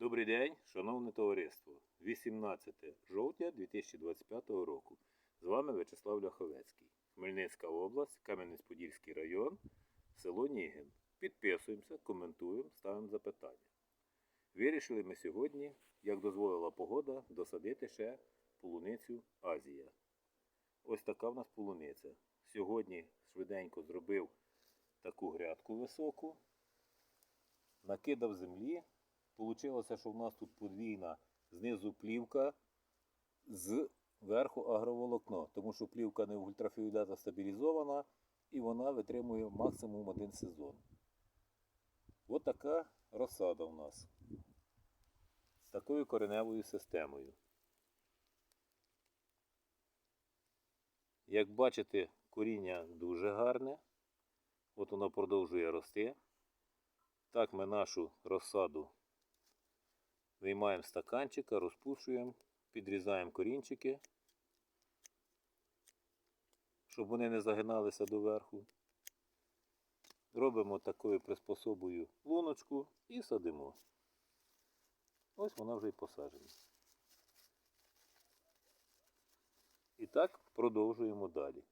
Добрий день, шановне товариство. 18 жовтня 2025 року. З вами Вячеслав Ляховецький. Хмельницька область, Кам'янець-Подільський район, село Нігин. Підписуємося, коментуємо, ставимо запитання. Вирішили ми сьогодні, як дозволила погода, досадити ще полуницю Азія. Ось така в нас полуниця. Сьогодні швиденько зробив таку грядку високу, накидав землі. Получилося, що в нас тут подвійна знизу плівка, зверху агроволокно, тому що плівка не ультрафіолета стабілізована і вона витримує максимум один сезон. Ось така розсада у нас з такою кореневою системою. Як бачите, коріння дуже гарне. От воно продовжує рости. Так ми нашу розсаду виймаємо стаканчика, розпушуємо, підрізаємо корінчики, щоб вони не загиналися доверху. Робимо такою приспособою луночку і садимо. Ось вона вже й посаджена. І так продовжуємо далі.